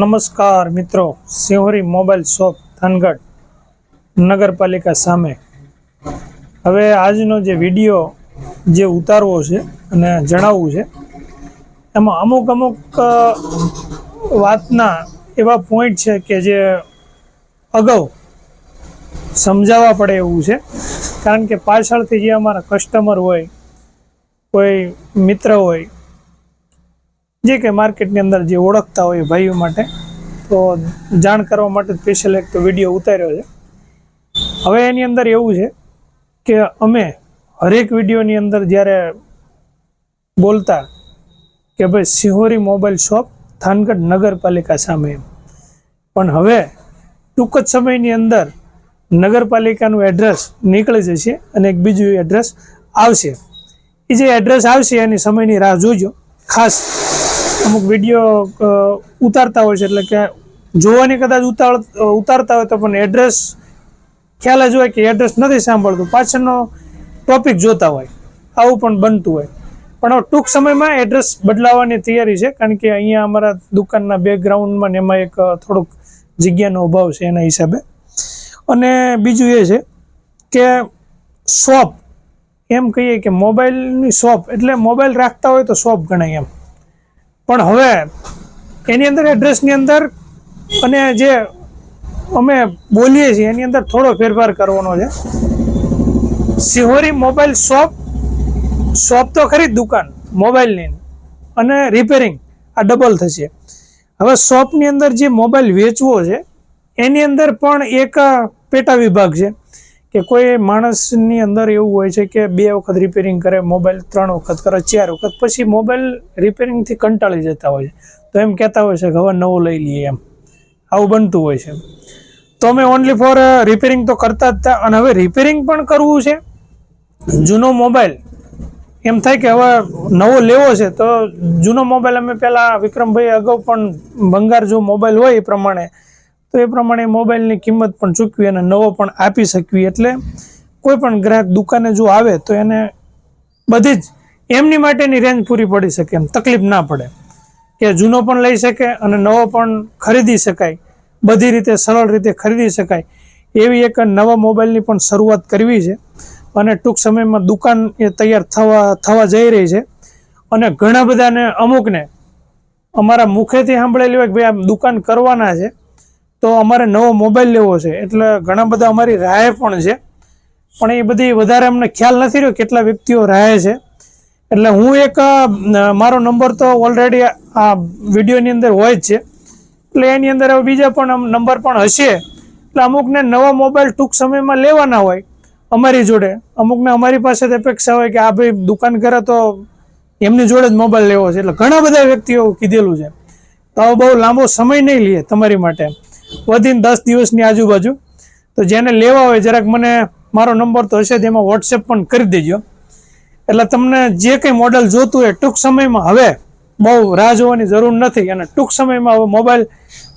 નમસ્કાર મિત્રો સિંહોરી mobile shop Thangadh નગરપાલિકા સામે. હવે આજનો જે વીડિયો જે ઉતારવો છે અને જણાવવું છે, એમાં અમુક અમુક વાતના એવા પોઈન્ટ છે કે જે અગાઉ સમજાવવા પડે એવું છે. કારણ કે પાછળથી જે અમારા કસ્ટમર હોય, કોઈ મિત્ર હોય જે કે માર્કેટની અંદર જે ઓળખતા હોય ભાઈઓ માટે, તો જાણ કરવા માટે સ્પેશિયલ એક તો વીડિયો ઉતાર્યો છે. હવે એની અંદર એવું છે કે અમે હરેક વિડીયોની અંદર જ્યારે બોલતા કે ભાઈ સિહોરી મોબાઈલ શોપ થાનગઢ નગરપાલિકા સામે એમ. પણ હવે ટૂંક જ સમયની અંદર નગરપાલિકાનું એડ્રેસ નીકળી જશે અને એક બીજું એડ્રેસ આવશે. એ જે એડ્રેસ આવશે એની સમયની રાહ જોજો. ખાસ અમુક વીડિયો ઉતારતા હોય છે. એટલે કે જોવાની કદાચ ઉતાર ઉતારતા હોય તો પણ એડ્રેસ ખ્યાલ જ હોય કે એડ્રેસ નથી સાંભળતું. પાછળનો ટોપિક જોતા હોય. આવું પણ બનતું હોય. પણ ટૂંક સમયમાં એડ્રેસ બદલાવવાની તૈયારી છે. કારણ કે અહીંયા અમારા દુકાનના બેકગ્રાઉન્ડમાં ને એમાં એક થોડુંક જગ્યાનો અભાવ છે એના હિસાબે. અને બીજું એ છે કે શોપ એમ કહીએ કે મોબાઈલની શોપ એટલે મોબાઈલ રાખતા હોય તો શોપ ગણાય એમ. પણ હવે એની અંદર એડ્રેસની અંદર અને જે અમે બોલીએ છીએ, એની અંદર થોડો ફેરફાર કરવાનો છે. સિહોરી મોબાઈલ શોપ શોપ તો ખરી દુકાન, મોબાઈલની. અને રિપેરિંગ આ ડબલ થશે. હવે શોપની અંદર જે મોબાઈલ વેચવો છે, એની અંદર પણ એક પેટા વિભાગ છે. કે કોઈ માણસની અંદર એવું હોય છે કે બે વખત રિપેરિંગ કરે મોબાઈલ ત્રણ વખત કરે, ચાર વખત, પછી મોબાઈલ રિપેરિંગથી કંટાળી જતા હોય છે. તો એમ કહેતા હોય છે કે હવે નવો લઈ લઈએ એમ. આવું બનતું હોય છે. તો અમે ઓનલી ફોર રિપેરિંગ તો કરતા જ હતા, અને હવે રિપેરિંગ પણ કરવું છે. જૂનો મોબાઈલ એમ થાય કે હવે નવો લેવો છે, તો જૂનો મોબાઈલ અમે પહેલાં વિક્રમભાઈ અગાઉ પણ બંગાર જો મોબાઈલ હોય એ પ્રમાણે તો એ પ્રમાણે મોબાઈલની કિંમત પણ ચૂકવી અને નવો પણ આપી શકવી. એટલે કોઈ પણ ગ્રાહક દુકાને જો આવે તો એને બધી જ એમની માટેની રેન્જ પૂરી પડી શકે, એમ તકલીફ ના પડે. કે જૂનો પણ લઈ શકે અને નવો પણ ખરીદી શકાય. બધી રીતે સરળ રીતે ખરીદી શકાય. એવી એક નવા મોબાઈલની પણ શરૂઆત કરવી છે. અને ટૂંક સમયમાં દુકાન એ તૈયાર થવા થવા જઈ રહી છે. અને ઘણા બધાને અમુકને અમારા મુખેથી સાંભળેલી હોય કે ભાઈ આ દુકાન કરવાના છે. તો અમારે નવો મોબાઈલ લેવો છે. એટલે ઘણા બધા અમારી રાહે પણ છે. પણ એ બધી વધારે અમને ખ્યાલ નથી રહ્યો કેટલા વ્યક્તિઓ રાહે છે. એટલે હું એક મારો નંબર તો ઓલરેડી આ વિડીયોની અંદર હોય જ છે. એટલે એની અંદર હવે બીજા પણ નંબર પણ હશે. એટલે અમુકને નવા મોબાઈલ ટૂંક સમયમાં લેવાના હોય અમારી જોડે. અમુકને અમારી પાસે અપેક્ષા હોય કે આ ભાઈ દુકાન કરે તો એમની જોડે જ મોબાઈલ લેવો છે. એટલે ઘણા બધા વ્યક્તિઓ કીધેલું છે. તો બહુ લાંબો સમય નહીં લે તમારી માટે. વધીને દસ દિવસની આજુબાજુ. તો જેને લેવા હોય, જરાક મને મારો નંબર તો હશે એમાં વોટ્સએપ પણ કરી દેજો. એટલે તમને જે કંઈ મોડલ જોતું હોય, ટૂંક સમયમાં હવે બહુ રાહ જોવાની જરૂર નથી. અને ટૂંક સમયમાં હવે મોબાઈલ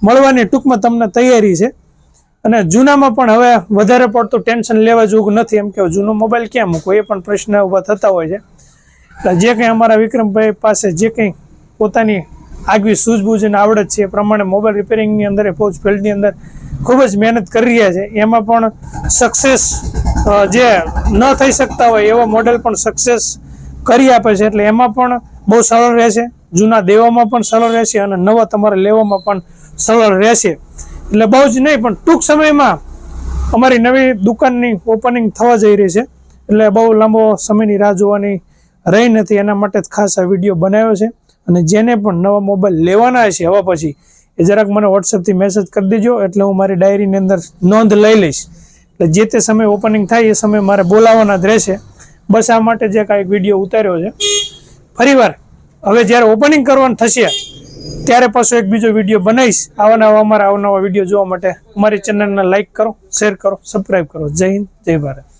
મળવાની ટૂંકમાં તમને તૈયારી છે. અને જૂનામાં પણ હવે વધારે પડતું ટેન્શન લેવા જેવું નથી. એમ કે જૂનો મોબાઈલ ક્યાં મૂકવો? એ પણ પ્રશ્ન ઊભા થતા હોય છે. એટલે જે કંઈ અમારા વિક્રમભાઈ પાસે જે કંઈ પોતાની આગવી સૂઝબૂઝ અને આવડત છે એ પ્રમાણે મોબાઈલ રિપેરિંગની અંદર એ ફોજ ફિલ્ડની અંદર ખૂબ જ મહેનત કરી રહ્યા છે. એમાં પણ સક્સેસ જે ન થઈ શકતા હોય એવા મોડેલ પણ સક્સેસ કરી આપે છે. એટલે એમાં પણ બહુ સરળ રહેશે. જૂના દેવામાં પણ સરળ રહેશે અને નવા તમારે લેવામાં પણ સરળ રહેશે. એટલે બહુ જ નહીં, પણ ટૂંક સમયમાં અમારી નવી દુકાનની ઓપનિંગ થવા જઈ રહી છે. એટલે બહુ લાંબો સમયની રાહ જોવાની રહી નથી. એના માટે જ ખાસ આ વીડિયો બનાવ્યો છે. અને જેને પણ નવા મોબાઈલ લેવાના છે હવે પછી એ જરાક મને વોટ્સએપથી મેસેજ કરી દેજો, એટલે હું મારી ડાયરીની અંદર નોંધ લઈ લઈશ. એટલે જે તે સમયે ઓપનિંગ થાય એ સમય મારે બોલાવવાના જ રહેશે. બસ આ માટે જે કાંઈક વીડિયો ઉતાર્યો છે. ફરીવાર, હવે જ્યારે ઓપનિંગ કરવાનું થશે, ત્યારે પાછો એક બીજો વીડિયો બનાવીશ. આવા નવા અમારા નવા વીડિયો જોવા માટે અમારી ચેનલને લાઈક કરો શેર કરો સબસ્ક્રાઈબ કરો. જય હિન્દ, જય ભારત.